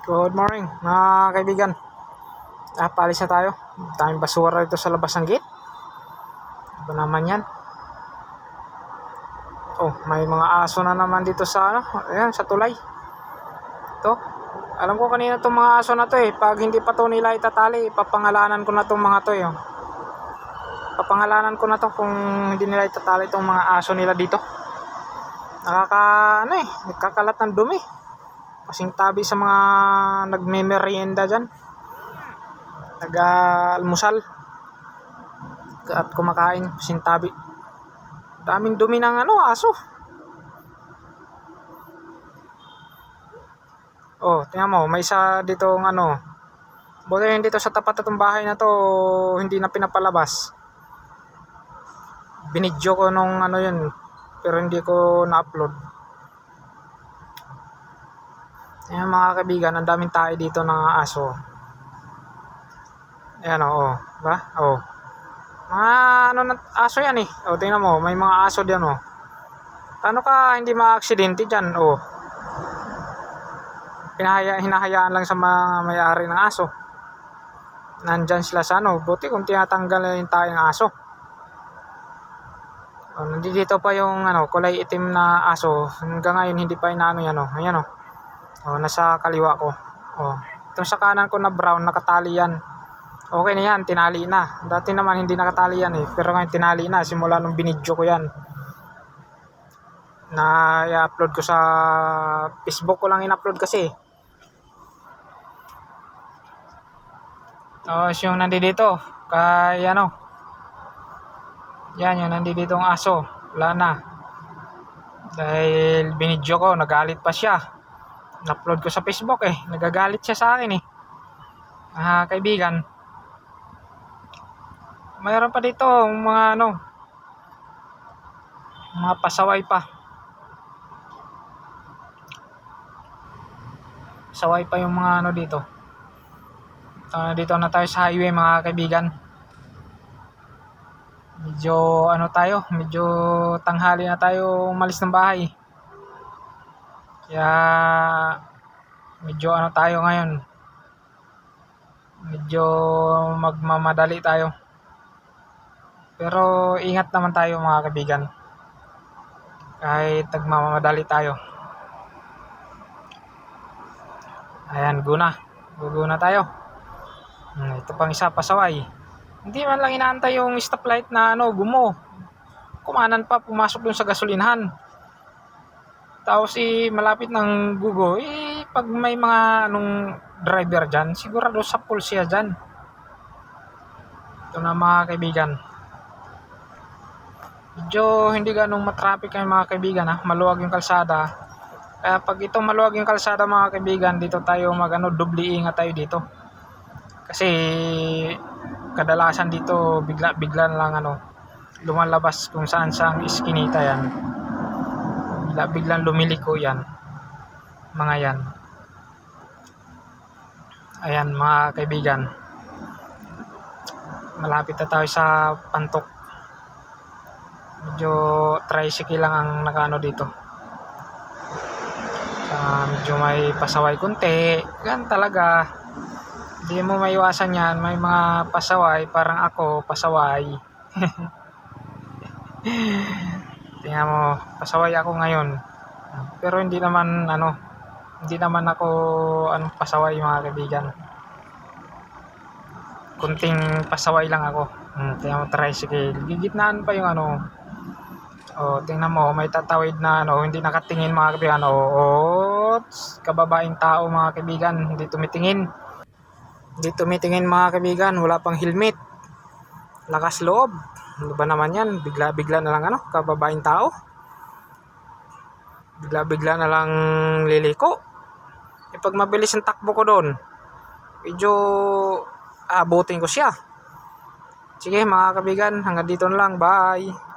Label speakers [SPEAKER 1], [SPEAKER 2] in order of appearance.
[SPEAKER 1] Good morning mga kaibigan. Ah, paalis na tayo. Daming basura dito sa labas ng gate. Ano naman yan? Oh, may mga aso na naman dito sa ano, ayan, sa tulay. Ito. Alam ko kanina itong mga aso na to eh. Pag hindi pa to nila itatali, papangalanan ko na itong mga to eh. oh. Papangalanan ko na to kung hindi nila itatali itong mga aso nila dito. Nakaka, ano eh, nagkakalat ng dumi. Kasing tabi sa mga nagme-merienda dyan. Nag-almusal. At kumakain. Kasing tabi. Daming dumi ng ano, aso. Oh, tingnan mo, may isa dito ng ano. Buti hindi to sa tapat ng bahay na to, hindi na pinapalabas. Binidyo ko nung ano yun, pero hindi ko na-upload. Ayan mga kaibigan, ang daming tayo dito ng aso. Ayan o, oh, ba? Oh. Mga ano na aso yan eh. O, tingnan mo, may mga aso diyan oh. Paano ka hindi ma-aksidente dyan? Oh. Pinahaya, hinahayaan lang sa mga may-ari ng aso. Nandyan sila sa ano. Buti kung tinatanggal na yung tayo ng aso. Oh, nandito pa yung ano, kulay itim na aso. Hanggang ngayon hindi pa inaano yan oh. Ayan oh. Oh, nasa kaliwa ko. Oh. Itong sa kanan ko na brown, nakatali yan. Okay na yan, tinali na. Dati naman hindi nakatali yan eh. Pero ngayon tinali na. Simula nung binidyo ko yan. Na i-upload ko sa Facebook ko lang in-upload kasi. Tapos yung nandito, kay ano. Yan, yung nandito ang aso. Wala na. Dahil binidyo ko, nagalit pa siya. Na-upload ko sa Facebook eh. Nagagalit siya sa akin eh. Ah, kaibigan. Mayroon pa dito mga ano mga pasaway pa. Saway pa yung mga ano dito. Uh, dito na tayo sa highway mga kaibigan. Medyo ano tayo, medyo tanghali na tayo umalis ng bahay. Kaya medyo ano tayo ngayon. Medyo magmamadali tayo. Pero ingat naman tayo mga kaibigan. Kahit nagmamadali tayo. Ayan, guna. Guguna tayo. Hmm, ito pang isa pasaway. Hindi man lang inaantay yung stoplight na ano, gumo. Kumanan pa, pumasok dun sa gasolinahan. Tapos si malapit ng gugo, eh pag may mga anong driver dyan, sigurado sa siya dyan. Ito na mga kaibigan. Medyo hindi ganong matraffic ang mga kaibigan ha, maluwag yung kalsada. Kaya pag ito maluwag yung kalsada mga kaibigan, dito tayo mag ano, dubli ingat tayo dito. Kasi kadalasan dito bigla-bigla lang ano, lumalabas kung saan saan iskinita yan. Bigla-biglang lumiliko yan. Mga yan. Ayan mga kaibigan. Malapit na tayo sa Pantok. Medyo tricycle lang ang nakano dito. Uh, medyo may pasaway kunti. Yan talaga. Hindi mo maiwasan yan. May mga pasaway. Parang ako, pasaway. Tingnan mo, pasaway ako ngayon. Pero hindi naman, ano, hindi naman ako, ano, pasaway mga kaibigan. Kunting pasaway lang ako. Hmm, tingnan mo, tricycle. Gigitnaan pa yung ano, Oh, tingnan mo, may tatawid na ano, hindi nakatingin mga kaibigan. Oh, kababaeng tao mga kaibigan, hindi tumitingin. Hindi tumitingin mga kaibigan, wala pang helmet. Lakas loob. Ano ba naman yan? Bigla-bigla na lang ano, kababaeng tao. Bigla-bigla na lang liliko. E pag mabilis ang takbo ko doon, medyo abutin ko siya. Sige mga kaibigan, hanggang dito na lang. Bye!